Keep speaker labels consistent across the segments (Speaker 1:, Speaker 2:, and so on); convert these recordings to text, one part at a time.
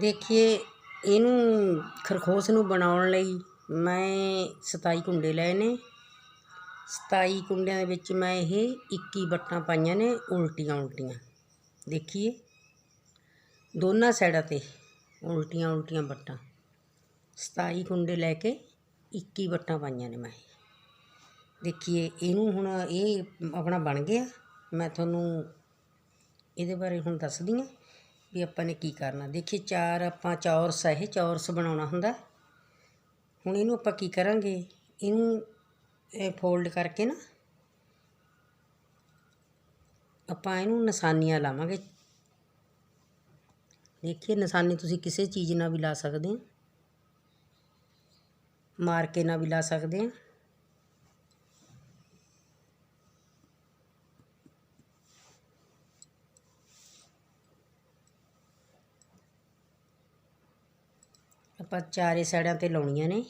Speaker 1: ਦੇਖੀਏ, ਇਹਨੂੰ ਖਰਗੋਸ਼ ਨੂੰ ਬਣਾਉਣ ਲਈ ਮੈਂ 27 ਕੁੰਡੇ ਲਏ ਨੇ। 27 ਕੁੰਡਿਆਂ ਦੇ ਵਿੱਚ ਮੈਂ ਇਹ 21 ਵੱਟਾਂ ਪਾਈਆਂ ਨੇ, ਉਲਟੀਆਂ ਉਲਟੀਆਂ। ਦੇਖੀਏ, ਦੋਨਾਂ ਸਾਈਡਾਂ ਤੇ ਉਲਟੀਆਂ ਉਲਟੀਆਂ ਵੱਟਾਂ। 27 ਕੁੰਡੇ ਲੈ ਕੇ 21 ਵੱਟਾਂ ਪਾਈਆਂ ਨੇ ਮੈਂ। ਦੇਖੀਏ, ਇਹਨੂੰ ਹੁਣ ਇਹ ਆਪਣਾ ਬਣ ਗਿਆ। ਮੈਂ ਤੁਹਾਨੂੰ ਇਹਦੇ ਬਾਰੇ ਹੁਣ ਦੱਸਦੀ ਹਾਂ। ਵੀ ਆਪਾਂ ਨੇ ਕੀ ਕਰਨਾ? ਦੇਖੀਏ, ਚਾਰ ਆਪਾਂ ਚੌਰਸ ਹੈ ਇਹ, ਚੌਰਸ ਬਣਾਉਣਾ ਹੁੰਦਾ। ਹੁਣ ਇਹਨੂੰ ਆਪਾਂ ਕੀ ਕਰਾਂਗੇ? ਇਹਨੂੰ ਇਹ ਫੋਲਡ ਕਰਕੇ ਨਾ ਆਪਾਂ ਇਹਨੂੰ ਨਿਸ਼ਾਨੀਆਂ ਲਾਵਾਂਗੇ। ਦੇਖੀਏ, ਨਿਸ਼ਾਨੀ ਤੁਸੀਂ ਕਿਸੇ ਚੀਜ਼ ਨਾਲ ਵੀ ਲਾ ਸਕਦੇ ਹੋ ਮਾਰ ਕੇ ਨਾਲ ਵੀ ਲਾ ਸਕਦੇ ਆ। ਆਪਾਂ ਚਾਰੇ ਸਾਈਡਾਂ ਤੇ ਲਾਉਣੀਆਂ ਨੇ।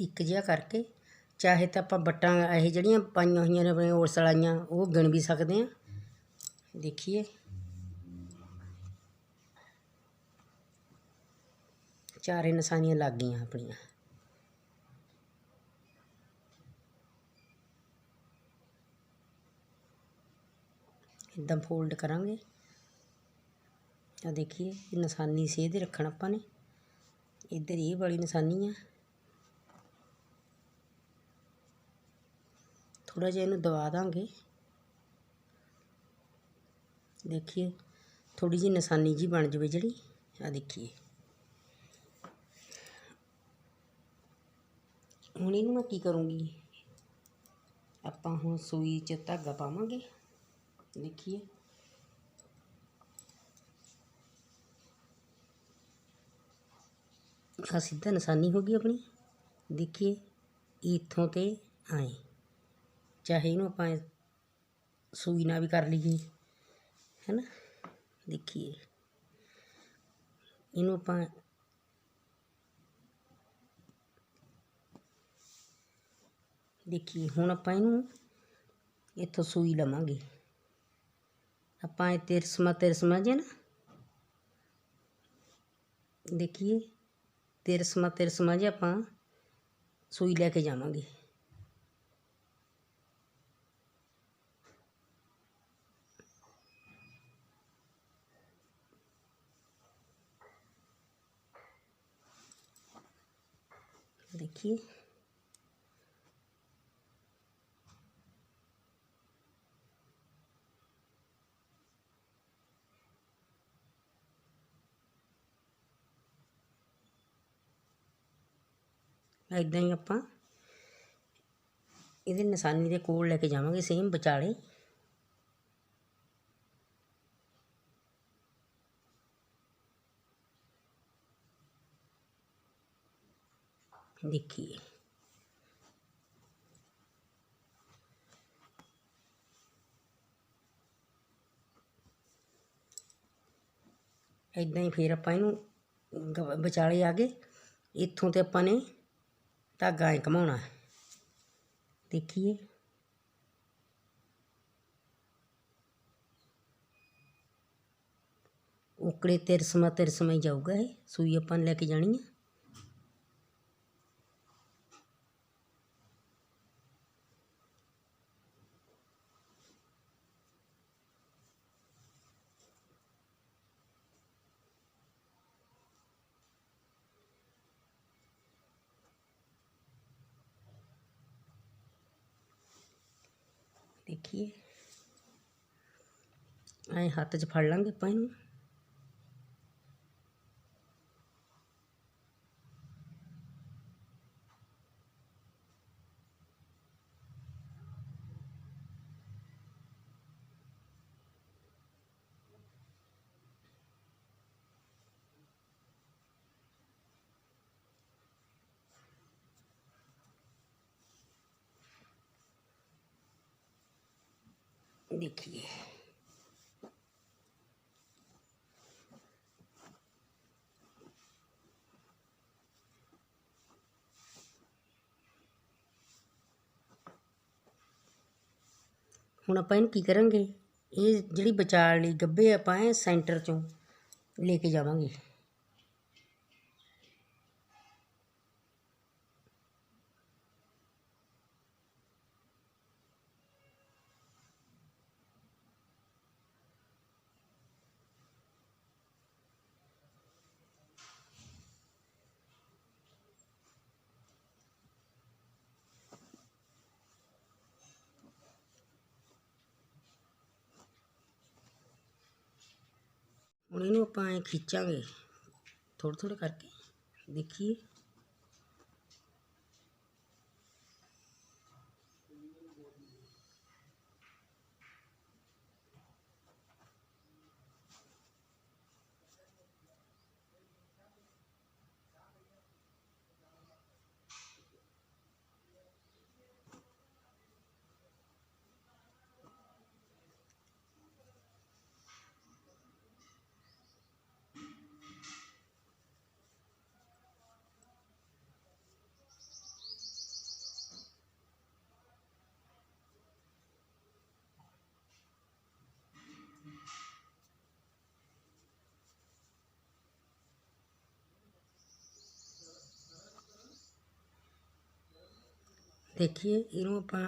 Speaker 1: ਇੱਕ ਜਿਹਾ ਕਰਕੇ, ਚਾਹੇ ਤਾਂ ਆਪਾਂ ਬੱਟਾਂ ਇਹ ਜਿਹੜੀਆਂ ਪਾਈਆਂ ਹੋਈਆਂ ਨੇ ਆਪਣੇ ਔਰਸ ਵਾਲੀਆਂ, ਉਹ ਗਿਣ ਵੀ ਸਕਦੇ ਆ ਦੇਖੀਏ। ਚਾਰੇ ਨਿਸ਼ਾਨੀਆਂ ਲੱਗ ਗਈਆਂ ਆਪਣੀਆਂ। ਇਦਾਂ ਫੋਲਡ ਕਰਾਂਗੇ? ਆ ਦੇਖੀਏ, ਇਹ ਨਿਸ਼ਾਨੀ ਸੇਧ ਰੱਖਣ ਆਪਾਂ ਨੇ। ਇੱਧਰ ਇਹ ਵਾਲੀ ਨਿਸ਼ਾਨੀ ਆ। ਥੋੜਾ ਜਿਹਾ ਇਹਨੂੰ ਦਬਾ ਦਾਂਗੇ। ਦੇਖੀਏ ਥੋੜੀ ਜਿਹੀ ਨਿਸ਼ਾਨੀ ਜੀ ਬਣ ਜਵੇ ਜਿਹੜੀ। ਆ ਦੇਖੀਏ। ਹੁਣ ਇਹਨੂੰ ਮੈਂ ਕੀ ਕਰੂੰਗੀ? ਆਪਾਂ ਹੁਣ ਸੂਈ 'ਚ ਧਾਗਾ ਪਾਵਾਂਗੇ। ਦੇਖੀਏ ਆ ਸਿੱਧਾ ਨਿਸ਼ਾਨੀ ਹੋ ਗਈ ਆਪਣੀ ਦੇਖੀਏ ਇੱਥੋਂ ਤੇ ਆਏ ਚਾਹੇ ਇਹਨੂੰ ਆਪਾਂ ਸੂਈ ਨਾਲ ਵੀ ਕਰ ਲਈਏ ਹੈਨਾ ਦੇਖੀਏ ਇਹਨੂੰ ਆਪਾਂ ਦੇਖੀਏ ਹੁਣ ਆਪਾਂ ਇਹਨੂੰ ਇੱਥੋਂ ਸੂਈ ਲਵਾਂਗੇ ਆਪਾਂ ਇਹ ਤਿਰਸਮਾ ਤਿਰਸਮਾ ਜੇ ਨਾ ਦੇਖੀਏ ਤਿਰਸਮਾ ਤਿਰਸਮਾ ਜੇ ਆਪਾਂ ਸੂਈ ਲੈ ਕੇ ਜਾਵਾਂਗੇ देखिए ਇਦਾਂ ਹੀ ਆਪਾਂ ਇਹਦੇ ਨਿਸ਼ਾਨੀ ਦੇ ਕੋਲ ਲੈ ਕੇ ਜਾਵਾਂਗੇ ਸੇਮ ਵਿਚਾਲੇ देखिए ਇਦਾਂ ਹੀ ਫਿਰ ਆਪਾਂ ਇਹਨੂੰ ਗ- ਵਿਚਾਲੇ ਆ ਗਏ ਇੱਥੋਂ ਤੇ ਆਪਾਂ ਨੇ ਧਾਗਾ ਐ ਘਮਾਉਣਾ। ਹੈ ਦੇਖੀਏ। ਉਕੜੇ ਤਿਰਸਮਾ ਤਿਰਸਮਾ ਹੀ ਜਾਊਗਾ ਇਹ। ਸੂਈ ਆਪਾਂ ਨੇ ਲੈ ਕੇ ਜਾਣੀ ਆ। ਦੇਖੀਏ ਐ ਹੱਥ 'ਚ ਫੜ ਲਾਂਗੇ ਆਪਾਂ ਇਹਨੂੰ ਹੁਣ ਆਪਾਂ ਇਹਨੂੰ ਕੀ ਕਰਾਂਗੇ? ਇਹ ਜਿਹੜੀ ਵਿਚਾਲ ਲਈ ਗੱਭੇ ਆਪਾਂ ਇਹ ਸੈਂਟਰ ਚੋਂ ਲੈ ਕੇ ਜਾਵਾਂਗੇ। ਹੁਣ ਇਹਨੂੰ ਆਪਾਂ ਐਂ ਖਿੱਚਾਂਗੇ ਥੋੜ੍ਹੇ ਥੋੜ੍ਹੇ ਕਰਕੇ ਦੇਖੀਏ। ਦੇਖੀਏ ਇਹਨੂੰ ਆਪਾਂ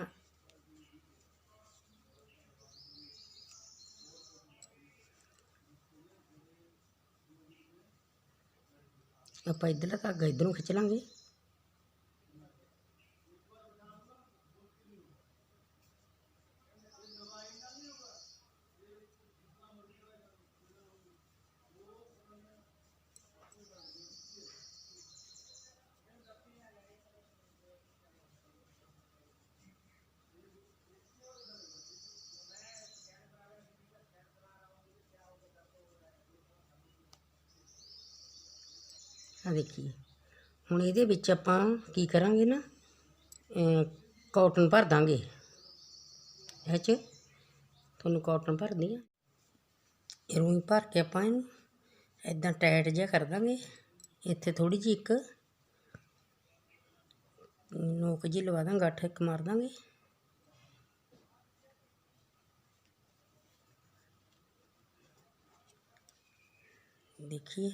Speaker 1: ਆਪਾਂ ਇੱਧਰਲਾ ਧਾਗਾ ਇੱਧਰੋਂ ਖਿੱਚ ਲਾਂਗੇ ਆ ਦੇਖੀਏ ਹੁਣ ਇਹਦੇ ਵਿੱਚ ਆਪਾਂ ਕੀ ਕਰਾਂਗੇ ਨਾ ਕਾਟਨ ਭਰ ਦਾਂਗੇ। ਇਹ 'ਚ ਤੁਹਾਨੂੰ ਕਾਟਨ ਭਰਦੀ ਆ। ਰੂਈ ਭਰ ਕੇ ਆਪਾਂ ਇਹਨੂੰ ਇਦਾਂ ਟਾਈਟ ਜਿਹਾ ਕਰ ਦਾਂਗੇ। ਇੱਥੇ ਥੋੜੀ ਜਿਹੀ ਇੱਕ ਨੋਕ ਜੀ ਲਵਾ ਦਾਂ ਗੱਠ ਇੱਕ ਮਾਰ ਦਾਂਗੇ। ਦੇਖੀਏ।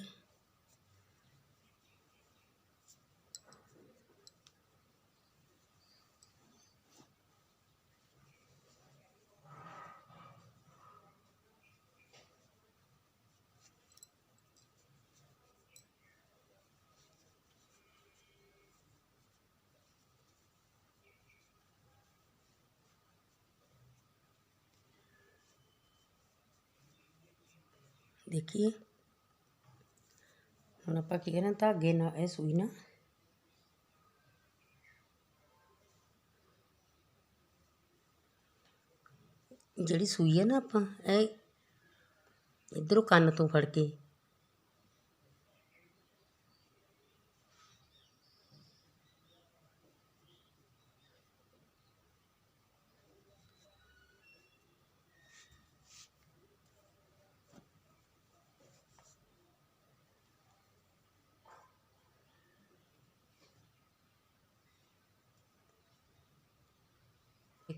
Speaker 1: ਦੇਖੀਏ। ਹੁਣ ਆਪਾਂ ਕੀ ਕਰਨਾ ਧਾਗੇ ਨਾਲ ਇਹ ਸੂਈ ਨਾ। ਜਿਹੜੀ ਸੂਈ ਹੈ ਨਾ ਆਪਾਂ, ਇਹ ਇਧਰੋਂ ਕੰਨ ਤੋਂ ਫੜ ਕੇ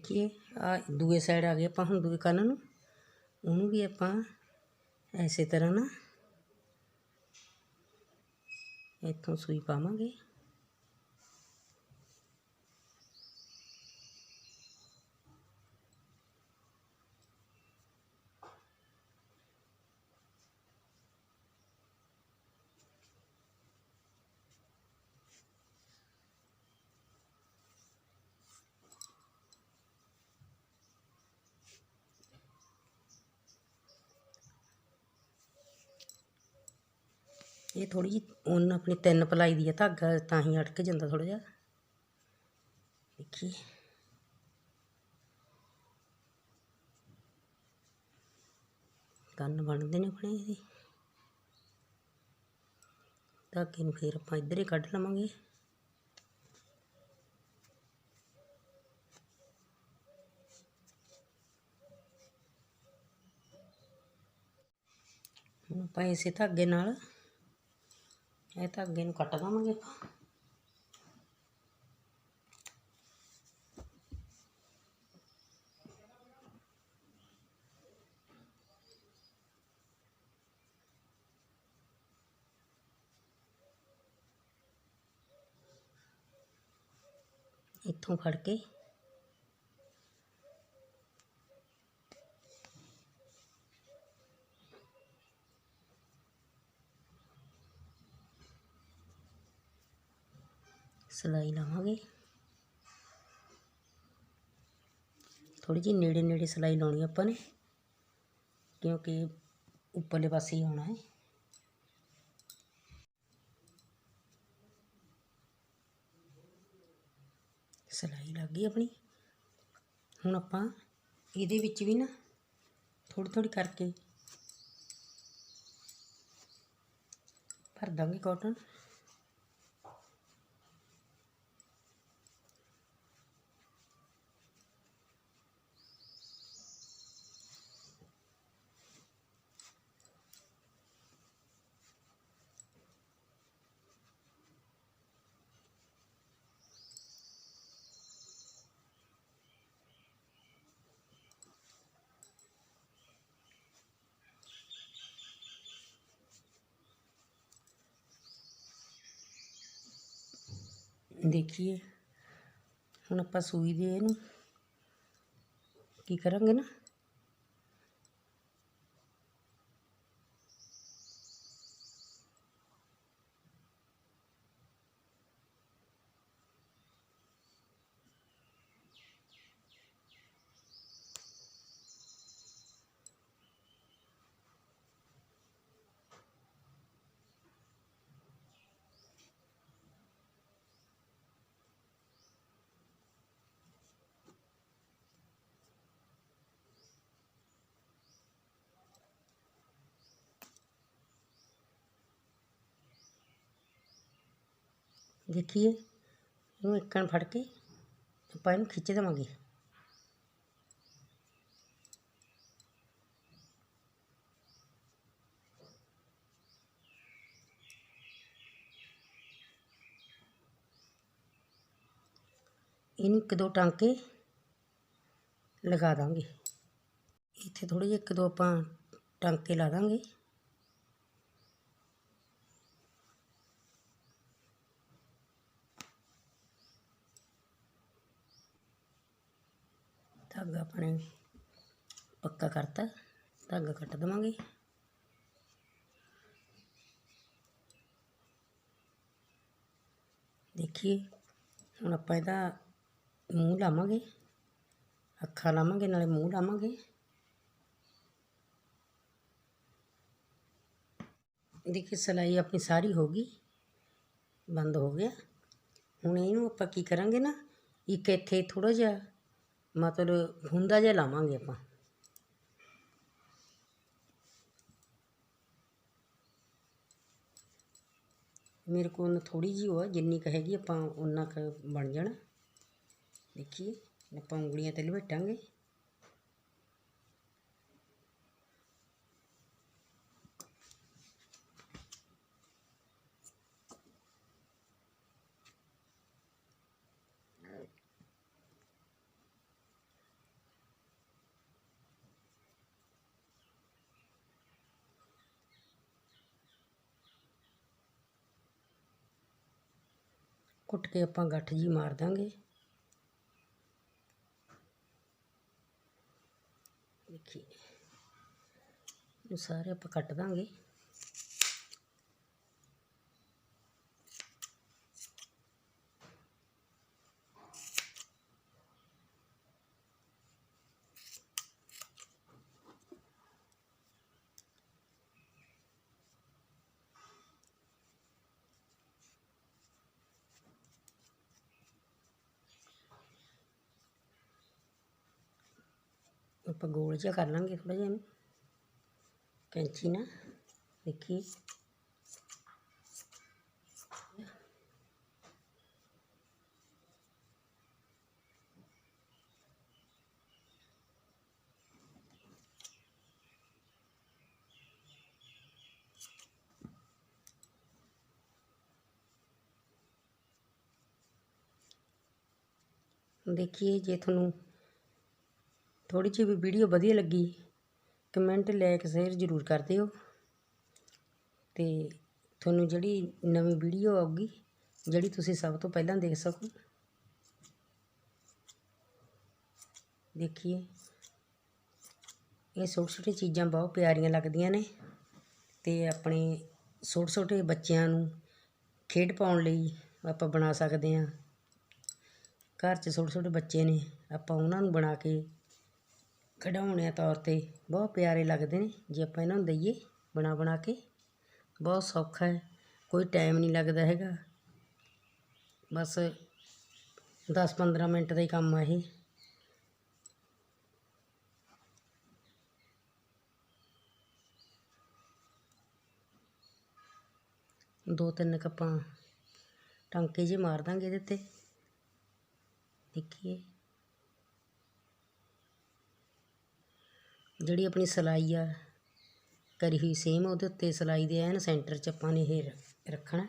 Speaker 1: ਦੇਖੀਏ, ਆ ਦੂਏ ਸਾਈਡ ਆ ਗਏ ਆਪਾਂ ਹੁਣ ਦੂਏ ਕੰਨ ਨੂੰ। ਉਹਨੂੰ ਵੀ ਆਪਾਂ ਐਸੇ ਤਰ੍ਹਾਂ ਨਾ ਇੱਥੋਂ ਸੂਈ ਪਾਵਾਂਗੇ। ਇਹ ਥੋੜੀ ਜਿਹੀ ਉੱਨ ਆਪਣੀ ਤਿੰਨ ਪਲਾਈ ਦੀ ਹੈ ਧਾਗਾ ਤਾਂ ਹੀ ਅਟਕ ਜਾਂਦਾ ਥੋੜਾ ਜਿਹਾ। ਦੇਖੀ ਕੰਨ ਬਣਦੇ ਨੇ ਆਪਣੇ ਇਹਦੇ। ਧਾਗੇ ਨੂੰ ਫੇਰ ਆਪਾਂ ਇੱਧਰ ਹੀ ਕੱਢ ਲਵਾਂਗੇ। ਹੁਣ ਆਪਾਂ ਇਸੇ ਧਾਗੇ ਨਾਲ ये तो अगेन कट देवे इतों के ਸਿਲਾਈ ਲਾਵਾਂਗੇ। ਥੋੜੀ ਜਿਹੀ ਨੇੜੇ ਨੇੜੇ ਸਿਲਾਈ ਲਾਉਣੀ ਆਪਾਂ ਨੇ, ਕਿਉਂਕਿ ਉੱਪਰਲੇ ਪਾਸੇ ਹੀ ਆਉਣਾ ਹੈ। ਸਿਲਾਈ ਲੱਗ ਗਈ ਆਪਣੀ। ਹੁਣ ਆਪਾਂ ਇਹਦੇ ਵਿੱਚ ਵੀ ਨਾ ਥੋੜੀ ਥੋੜੀ ਕਰਕੇ ਭਰ ਦਾਂਗੇ ਕਾਟਨ ਦੇਖੀਏ। ਹੁਣ ਆਪਾਂ ਸੂਈ ਦੇ ਇਹਨੂੰ। ਕੀ ਕਰਾਂਗੇ ਨਾ? ਦੇਖੀਏ, ਇਹਨੂੰ ਇੱਕਣ ਫੜ ਕੇ ਆਪਾਂ ਇਹਨੂੰ ਖਿੱਚ ਦੇਵਾਂਗੇ। ਇਹਨੂੰ ਇੱਕ ਦੋ ਟਾਂਕੇ ਲਗਾ ਦਾਂਗੇ। ਇੱਥੇ ਥੋੜੇ ਜਿਹੇ ਇੱਕ ਦੋ ਆਪਾਂ ਟਾਂਕੇ ਲਾ ਦਾਂਗੇ। ਧਾਗਾ ਆਪਣੇ ਪੱਕਾ ਕਰਤਾ, ਧਾਗਾ ਕੱਟ ਦੇਵਾਂਗੇ। ਦੇਖੀਏ, ਹੁਣ ਆਪਾਂ ਇਹਦਾ ਮੂੰਹ ਲਾਵਾਂਗੇ, ਅੱਖਾਂ ਲਾਵਾਂਗੇ, ਨਾਲੇ ਮੂੰਹ ਲਾਵਾਂਗੇ। ਦੇਖੀ ਸਿਲਾਈ ਆਪਣੀ ਸਾਰੀ ਹੋ ਗਈ, ਬੰਦ ਹੋ ਗਿਆ। ਹੁਣ ਇਹਨੂੰ ਆਪਾਂ ਕੀ ਕਰਾਂਗੇ ਨਾ, ਇੱਕ ਇੱਥੇ ਥੋੜਾ ਜਿਹਾ ਮਤਲਬ ਹੁੰਦਾ ਜਿਹਾ ਲਾਵਾਂਗੇ ਆਪਾਂ। ਮੇਰੇ ਕੋਲ ਥੋੜੀ ਜਿਹੀ ਉਹ ਆ, ਜਿੰਨੀ ਕੁ ਹੈਗੀ ਆਪਾਂ ਉਨਾ ਕੁ ਬਣ ਜਾਣਾ। ਦੇਖੀਏ, ਆਪਾਂ ਉਂਗਲੀਆਂ ਤੇ ਲਪੇਟਾਂਗੇ। ਕੁੱਟ ਕੇ ਆਪਾਂ ਗੱਠ ਜੀ ਮਾਰ ਦਾਂਗੇ। ਦੇਖੀਏ ਇਹ ਸਾਰੇ ਆਪਾਂ ਕੱਟ ਦਾਂਗੇ। ਆਪਾਂ ਗੋਲ ਜਿਹਾ ਕਰ ਲਾਂਗੇ ਥੋੜਾ ਜਿਹਾ ਇਹਨੂੰ ਕੈਂਚੀ ਨਾਲ ਦੇਖੀ ਦੇਖੀਏ ਜੇ ਤੁਹਾਨੂੰ ਥੋੜ੍ਹੀ ਜਿਹੀ ਵੀ ਵੀਡੀਓ ਵਧੀਆ ਲੱਗੀ, ਕਮੈਂਟ ਲਾਇਕ ਸ਼ੇਅਰ ਜ਼ਰੂਰ ਕਰ ਦਿਓ। ਅਤੇ ਤੁਹਾਨੂੰ ਜਿਹੜੀ ਨਵੀਂ ਵੀਡੀਓ ਆਊਗੀ, ਜਿਹੜੀ ਤੁਸੀਂ ਸਭ ਤੋਂ ਪਹਿਲਾਂ ਦੇਖ ਸਕੋ, ਦੇਖੀਏ। ਇਹ ਛੋਟੇ ਛੋਟੀ ਚੀਜ਼ਾਂ ਬਹੁਤ ਪਿਆਰੀਆਂ ਲੱਗਦੀਆਂ ਨੇ ਤੇ ਆਪਣੇ ਛੋਟੇ ਛੋਟੇ ਬੱਚਿਆਂ ਨੂੰ ਖੇਡ ਪਾਉਣ ਲਈ ਆਪਾਂ ਬਣਾ ਸਕਦੇ ਹਾਂ। ਘਰ 'ਚ ਛੋਟੇ ਛੋਟੇ ਬੱਚੇ ਨੇ, ਆਪਾਂ ਉਹਨਾਂ ਨੂੰ ਬਣਾ ਕੇ ਖਿਡੌਣਿਆਂ ਤੌਰ 'ਤੇ। ਬਹੁਤ ਪਿਆਰੇ ਲੱਗਦੇ ਨੇ। ਜੇ ਆਪਾਂ ਇਹਨਾਂ ਨੂੰ ਦਈਏ ਬਣਾ ਬਣਾ ਕੇ, ਬਹੁਤ ਸੌਖਾ ਹੈ। ਕੋਈ ਟਾਈਮ ਨਹੀਂ ਲੱਗਦਾ ਹੈਗਾ। ਬਸ 10-15 ਮਿੰਟ ਦਾ ਹੀ ਕੰਮ ਆ ਇਹ। ਦੋ ਤਿੰਨ ਕੱਪਾਂ ਟਾਂਕੇ ਜੇ ਮਾਰ ਦਾਂਗੇ ਇਹਦੇ ਤੇ ਦੇਖੀਏ। ਜਿਹੜੀ ਆਪਣੀ ਸਿਲਾਈ ਆ, ਕਰੀ ਹੋਈ ਸੇਮ ਉਹਦੇ ਉੱਤੇ ਸਿਲਾਈ ਦੇ ਐਨ ਸੈਂਟਰ 'ਚ ਆਪਾਂ ਨੇ ਇਹ ਰੱਖਣਾ।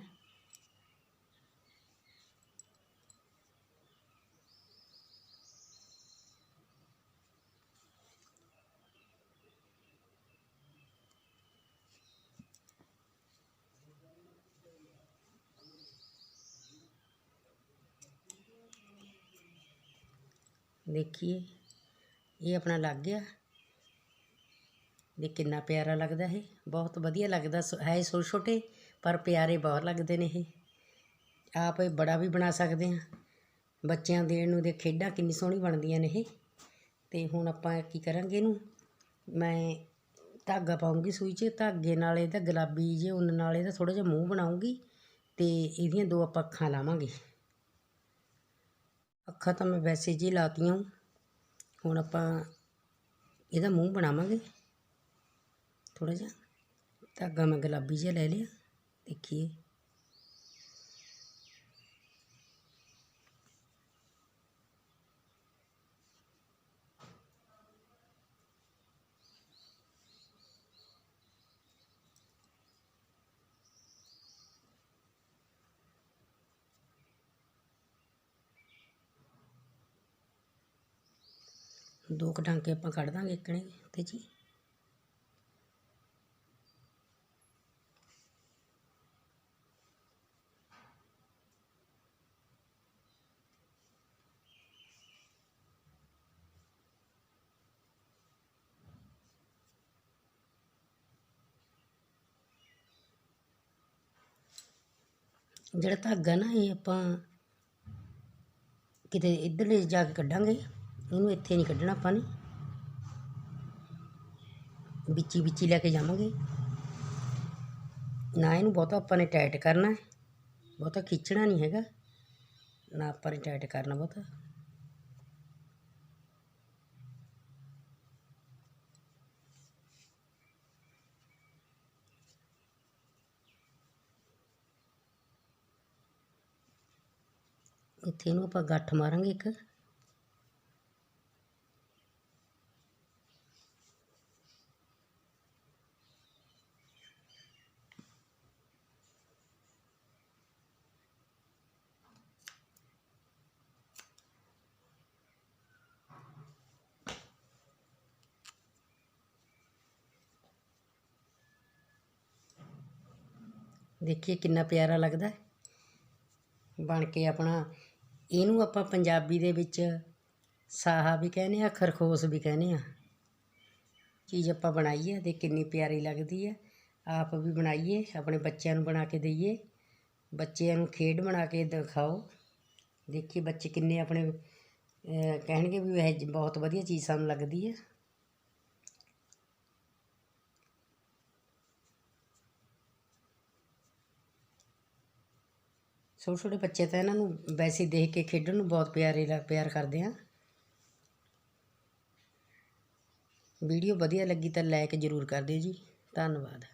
Speaker 1: ਦੇਖੀਏ, ਇਹ ਆਪਣਾ ਲੱਗ ਗਿਆ। ਦੇ ਕਿੰਨਾ ਪਿਆਰਾ ਲੱਗਦਾ ਇਹ। ਬਹੁਤ ਵਧੀਆ ਲੱਗਦਾ। ਸ- ਹੈ ਛੋਟੇ ਛੋਟੇ, ਪਰ ਪਿਆਰੇ ਬਹੁਤ ਲੱਗਦੇ ਨੇ ਇਹ। ਆਪ ਇਹ ਬੜਾ ਵੀ ਬਣਾ ਸਕਦੇ ਹਾਂ। ਬੱਚਿਆਂ ਦੇਣ ਨੂੰ ਦੇ ਖੇਡਾਂ ਕਿੰਨੀ ਸੋਹਣੀ ਬਣਦੀਆਂ ਨੇ ਇਹ। ਤੇ ਹੁਣ ਆਪਾਂ ਕੀ ਕਰਾਂਗੇ ਇਹਨੂੰ? ਮੈਂ ਧਾਗਾ ਪਾਉਂਗੀ ਸੂਈ 'ਚ। ਧਾਗੇ ਨਾਲ ਇਹਦਾ ਗੁਲਾਬੀ ਜੇ ਉੱਨ ਨਾਲ ਇਹਦਾ ਥੋੜਾ ਜਿਹਾ ਮੂੰਹ ਬਣਾਉਂਗੀ ਤੇ ਇਹਦੀਆਂ ਦੋ ਆਪਾਂ ਅੱਖਾਂ ਲਾਵਾਂਗੇ। ਅੱਖਾਂ ਤਾਂ ਮੈਂ ਵੈਸੇ ਜੀ ਲਾਤੀਆਂ। ਹੁਣ ਆਪਾਂ ਇਹਦਾ ਮੂੰਹ ਬਣਾਵਾਂਗੇ। ਥੋੜਾ ਜਿਹਾ। ਧਾਗਾ ਮੈਂ ਗੁਲਾਬੀ ਜਿਹਾ ਲੈ ਲਿਆ, ਦੇਖੀਏ। ਦੋ ਕੁ ਟਾਂਕੇ ਆਪਾਂ ਕੱਢ ਦਾਂਗੇ ਇੱਕਣੇ ਤੇ ਜੀ। ਜਿਹੜਾ ਧਾਗਾ ਨਾ ਇਹ ਆਪਾਂ ਕਿਤੇ ਇੱਧਰਲੇ ਜਾ ਕੇ ਕੱਢਾਂਗੇ ਇਹਨੂੰ ਇੱਥੇ ਨਹੀਂ ਕੱਢਣਾ ਆਪਾਂ ਨੇ। ਵਿੱਚੀ ਵਿੱਚੀ ਲੈ ਕੇ ਜਾਵਾਂਗੇ। ਨਾ ਇਹਨੂੰ ਬਹੁਤਾ ਆਪਾਂ ਨੇ ਟਾਈਟ ਕਰਨਾ ਬਹੁਤਾ ਖਿੱਚਣਾ ਨਹੀਂ ਹੈਗਾ। ਨਾ ਆਪਾਂ ਨੇ ਟਾਈਟ ਕਰਨਾ ਬਹੁਤਾ। ਇੱਥੇ ਇਹਨੂੰ ਆਪਾਂ ਗੱਠ ਮਾਰਾਂਗੇ ਇੱਕ। ਦੇਖੀਏ ਕਿੰਨਾ ਪਿਆਰਾ ਲੱਗਦਾ। ਬਣ ਕੇ ਆਪਣਾ ਇਹਨੂੰ ਆਪਾਂ ਪੰਜਾਬੀ ਦੇ ਵਿੱਚ ਸਾਹਾ ਵੀ ਕਹਿੰਦੇ ਆ, ਖਰਖੋਸ਼ ਵੀ ਕਹਿੰਦੇ ਆ। ਚੀਜ਼ ਆਪਾਂ ਬਣਾਈ ਹੈ ਤੇ ਕਿੰਨੀ ਪਿਆਰੀ ਲੱਗਦੀ ਹੈ ਆਪ ਵੀ ਬਣਾਈਏ, ਆਪਣੇ ਬੱਚਿਆਂ ਨੂੰ ਬਣਾ ਕੇ ਦਈਏ। ਬੱਚਿਆਂ ਨੂੰ ਖੇਡ ਬਣਾ ਕੇ ਦਿਖਾਓ। ਦੇਖੀਏ ਬੱਚੇ ਕਿੰਨੇ ਆਪਣੇ ਕਹਿਣਗੇ ਵੀ ਇਹ ਜ- ਬਹੁਤ ਵਧੀਆ ਚੀਜ਼ ਸਾਨੂੰ ਲੱਗਦੀ ਹੈ ਛੋਟੇ ਛੋਟੇ ਬੱਚੇ ਤਾਂ ਇਹਨਾਂ ਨੂੰ ਵੈਸੇ ਦੇਖ ਕੇ ਖੇਡਣ ਨੂੰ ਬਹੁਤ ਪਿਆਰੇ ਲੱਗ ਪਿਆਰ ਕਰਦੇ ਆ। ਵੀਡੀਓ ਵਧੀਆ ਲੱਗੀ ਤਾਂ ਲਾਈਕ ਜ਼ਰੂਰ ਕਰ ਦਿਓ ਜੀ। ਧੰਨਵਾਦ।